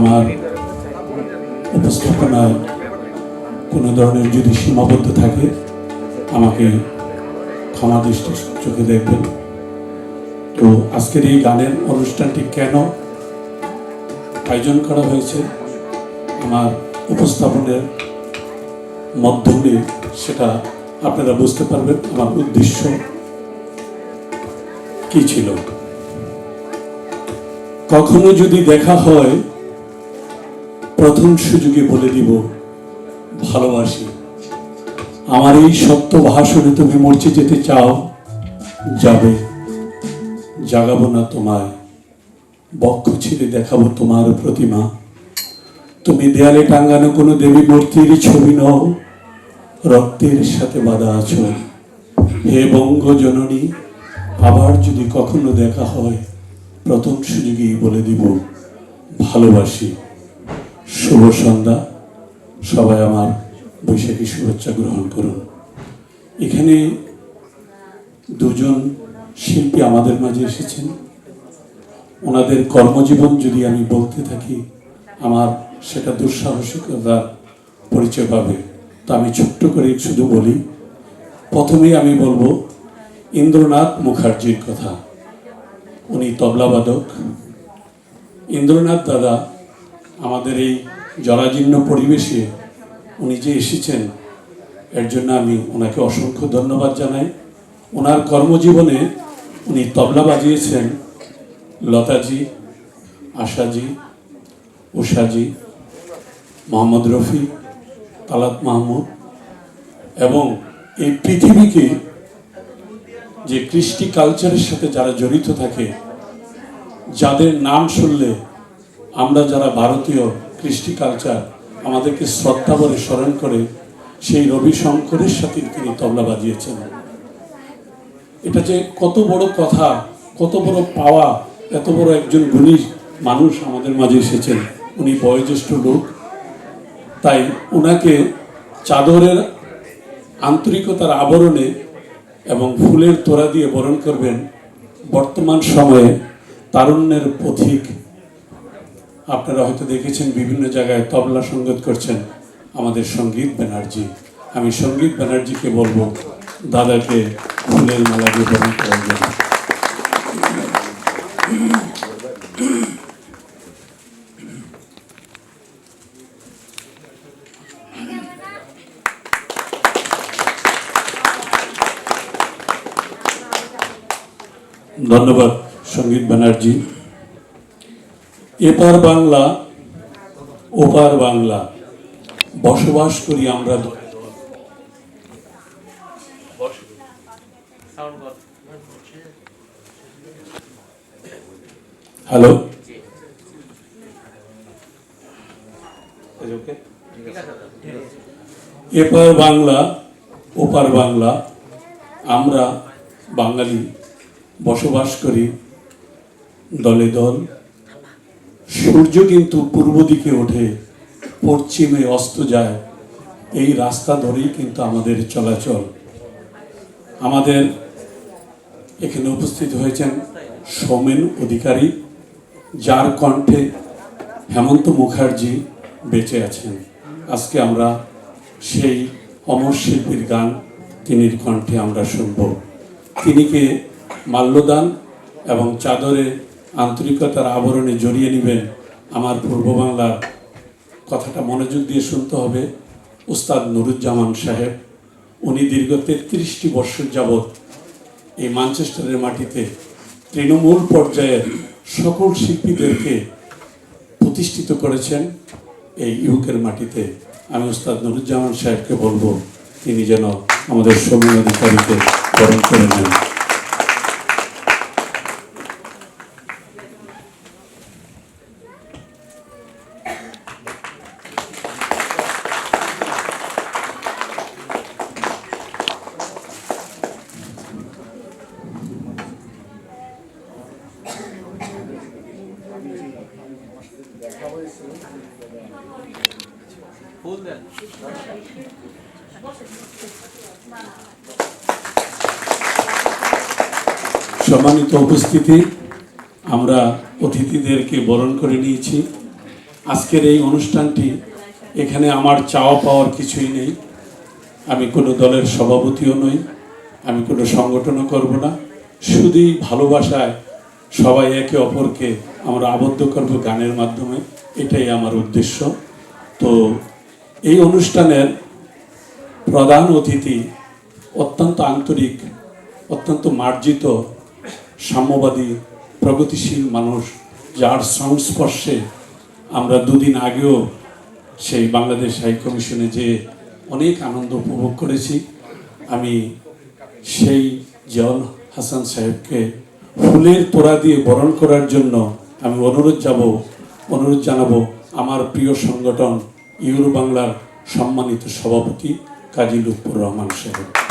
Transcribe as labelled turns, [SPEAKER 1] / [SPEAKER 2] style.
[SPEAKER 1] আমার উপস্থাপনায় কোনো ধরনের যদি সীমাবদ্ধ থাকে, আমাকে ক্ষমা দৃষ্টি চোখে দেখবেন। তো আজকের এই গানের অনুষ্ঠানটি কেন আয়োজন করা হয়েছে, আমার উপস্থাপনের মাধ্যমে সেটা আপনারা বুঝতে পারবেন, আমার উদ্দেশ্য কি ছিল। কখনো যদি দেখা হয় প্রথম সুযোগে বলে দিব, ভালোবাসি। আমার এই সত্য ভাষণে তুমি মরচে যেতে চাও, যাবে। জাগাবো না তোমায়, বক্ষ ছিঁড়ে দেখাবো তোমার প্রতিমা। তুমি দেয়ালে টাঙ্গানো কোনো দেবী মূর্তির ছবি নও, রক্তের সাথে বাঁধা আছো। হে বঙ্গ জননী আবার যদি কখনো দেখা হয়, প্রথম সুযোগেই বলে দিব, ভালোবাসি। শুভ সন্ধ্যা। সবাই আমার বৈশাখী শুভেচ্ছা গ্রহণ করুন। এখানে দুজন শিল্পী আমাদের মাঝে এসেছেন। ওনাদের কর্মজীবন যদি আমি বলতে থাকি, আমার সেটা দুঃসাহসিকতার পরিচয় পাবে। তো আমি ছোট্ট করে শুধু বলি, প্রথমেই আমি বলব, ইন্দ্রনাথ মুখার্জির কথা। উনি তবলাবাদক ইন্দ্রনাথ দাদা, আমাদের এই জরাজীর্ণ পরিবেশে উনি যে এসেছেন, এর জন্য আমি ওনাকে অসংখ্য ধন্যবাদ জানাই। ওনার কর্মজীবনে উনি তবলা বাজিয়েছেন, লতাজি, আশাজি, উষাজি, মোহাম্মদ রফি, তালাত মাহমুদ এবং এই পৃথিবীকে যে কৃষ্টি কালচারের সাথে যারা জড়িত থাকে, যাদের নাম শুনলে আমরা যারা ভারতীয় কৃষ্টি কালচার আমাদেরকে শ্রদ্ধা বলে স্মরণ করে সেই রবি শঙ্করের সাথে তিনি তবলা বাজিয়েছেন। এটা যে কত বড় কথা, কত বড় পাওয়া, এত বড় একজন গুণী মানুষ আমাদের মাঝে এসেছেন। উনি বয়োজ্যেষ্ঠ লোক। তাই ওনাকে চাদরের আন্তরিকতার আবরণে এবং ফুলের তোড়া দিয়ে বরণ করবেন বর্তমান সময়ে তারুণ্যের পথিক আপনারা হয়তো দেখেছেন বিভিন্ন জায়গায় তবলা সংগীত করছেন আমাদের সংগীত ব্যানার্জি। আমি সংগীত ব্যানার্জিকে বলব, দাদাকে ফুলের মালা দিয়ে করার জন্য। ধন্যবাদ সংগীত ব্যানার্জি। এপার বাংলা, ওপার বাংলা। বসবাস করি আমরা হ্যালো? এপার বাংলা, ওপার বাংলা, আমরা বাঙালি। বসবাস করি দলে দল। সূর্য কিন্তু পূর্ব দিকে ওঠে, পশ্চিমে অস্ত যায়। এই রাস্তা ধরেই কিন্তু আমাদের চলাচল। আমাদের এখানে উপস্থিত হয়েছেন সোমেন অধিকারী, যার কণ্ঠে হেমন্ত মুখার্জি বেঁচে আছেন। আজকে আমরা সেই অমর শিল্পীর গান তিনির কণ্ঠে আমরা শুনব। তিনিকে মাল্যদান এবং চাদরে আন্তরিকতার আবরণে জড়িয়ে নেবেন আমার পূর্ব বাংলার কথাটা মনোযোগ দিয়ে শুনতে হবে। উস্তাদ নুরুজ্জামান সাহেব, উনি দীর্ঘ তেত্রিশটি বৎসর যাবৎ এই ম্যানচেস্টারের মাটিতে তৃণমূল পর্যায়ের সকল শিল্পীদেরকে প্রতিষ্ঠিত করেছেন। এই ইউকের মাটিতে আমি উস্তাদ নুরুজ্জামান সাহেবকে বলব, তিনি যেন আমাদের সময় অধিকারীকে বরণ করে নেন। সম্মানিত উপস্থিতি, আমরা অতিথিদেরকে বরণ করে নিয়েছি। আজকের এই অনুষ্ঠানটি এখানে আমার চাওয়া পাওয়ার কিছুই নেই। আমি কোনো দলের সভাপতিও নই, আমি কোনো সংগঠনও করব না। শুধুই ভালোবাসায় সবাই একে অপরকে আমরা আবদ্ধ করব গানের মাধ্যমে, এটাই আমার উদ্দেশ্য। তো এই অনুষ্ঠানের প্রধান অতিথি অত্যন্ত আন্তরিক, অত্যন্ত মার্জিত, সাম্যবাদী, প্রগতিশীল মানুষ, যার সংস্পর্শে আমরা দুদিন আগেও সেই বাংলাদেশ হাই কমিশনে যে অনেক আনন্দ উপভোগ করেছি, আমি সেই জিয়াউল হাসান সাহেবকে ফুলের তোড়া দিয়ে বরণ করার জন্য আমি অনুরোধ যাব অনুরোধ জানাব আমার প্রিয় সংগঠন ইউরো বাংলার সম্মানিত সভাপতি কাজী লুকুর রহমান সাহেব।